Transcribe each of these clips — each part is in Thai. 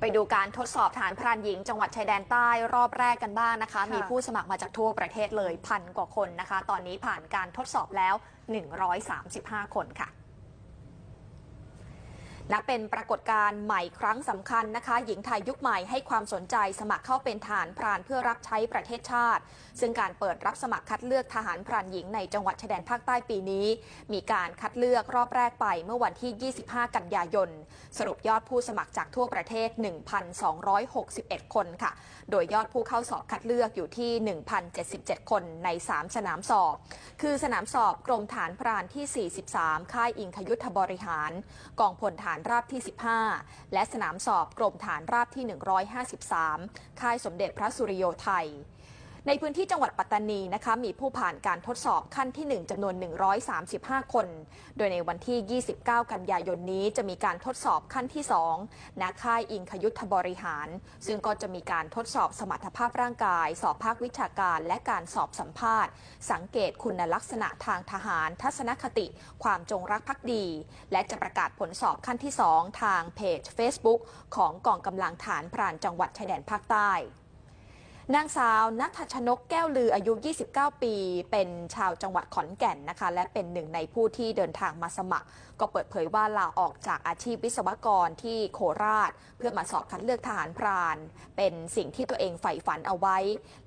ไปดูการทดสอบฐานพรานหญิง จังหวัดชายแดนใต้รอบแรกกันบ้างนะคะค่ะมีผู้สมัครมาจากทั่วประเทศเลยพันกว่าคนนะคะ ตอนนี้ผ่านการทดสอบแล้ว 135 คนค่ะ นับเป็นปรากฏการณ์ใหม่ครั้งสำคัญนะคะ หญิงไทยยุคใหม่ให้ความสนใจสมัครเข้าเป็นทหารพรานเพื่อรับใช้ประเทศชาติ ซึ่งการเปิดรับสมัครคัดเลือกทหารพรานหญิงในจังหวัดชายแดนภาคใต้ปีนี้ มีการคัดเลือกรอบแรกไปเมื่อวันที่ 25 กันยายน สรุปยอดผู้สมัครจากทั่วประเทศ 1,261 คนค่ะ โดยยอดผู้เข้าสอบคัดเลือกอยู่ที่ 1,077 คนใน 3 สนามสอบ คือสนามสอบกรมฐานพรานที่ 43 ค่ายอิงคยุทธบริหาร กองพลฐานราบที่ 15 และสนามสอบกรมฐานราบที่ 153 ค่ายสมเด็จพระสุริโยไทย ในพื้นที่จังหวัดปัตตานีนะคะมีผู้ผ่านการทดสอบขั้นที่ 1จำนวน 135 คน โดยในวันที่ 29 กันยายนนี้จะมีการทดสอบขั้นที่2ณค่ายอิงคยุทธบริหาร ซึ่งก็จะมีการทดสอบสมรรถภาพร่างกาย สอบภาควิชาการและการสอบสัมภาษณ์ สังเกตคุณลักษณะทางทหาร ทัศนคติ ความจงรักภักดี และจะประกาศผลสอบขั้นที่ 2 ทางเพจ Facebook ของกองกำลังฐานพรานจังหวัดชายแดนภาคใต้ นางสาวนัทชนกแก้วลืออายุ 29 ปี เป็นชาวจังหวัดขอนแก่นนะคะ และเป็นหนึ่งในผู้ที่เดินทางมาสมัคร ก็เปิดเผยว่าลาออกจากอาชีพวิศวกรที่โคราช เพื่อมาสอบคัดเลือกทหารพราน เป็นสิ่งที่ตัวเองใฝ่ฝันเอาไว้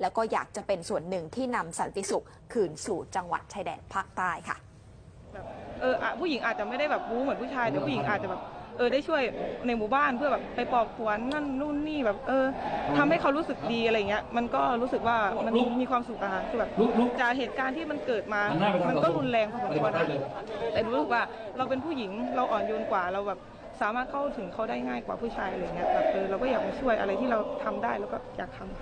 แล้วก็อยากจะเป็นส่วนหนึ่งที่นำสันติสุขคืนสู่จังหวัดชายแดนภาคใต้ค่ะ แบบเอออะผู้หญิงอาจจะไม่ได้แบบรู้เหมือนผู้ชายแต่ผู้หญิงอาจจะแบบ เออได้ช่วยในหมู่บ้านเพื่อแบบไปปลอบขวัญนั่นนู่นนี่แบบ เออทำให้เขารู้สึกดีอะไรเงี้ยมันก็รู้สึกว่ามันมีความสุขอะค่ะคือแบบลุกลุกจากเหตุการณ์ที่มันเกิดมาหันหน้าไปทางมันต่อก็สู้รุนแรงพอสมปฏิควบัรติได้นะเลยแต่รู้สึกว่าเราเป็นผู้หญิงเราอ่อนโยนกว่าเราแบบสามารถเข้าถึงเขาได้ง่ายกว่าผู้ชายอะไรเงี้ยแบบเออเราก็อยากมาช่วยอะไรที่เราทำได้แล้วก็อยากทำ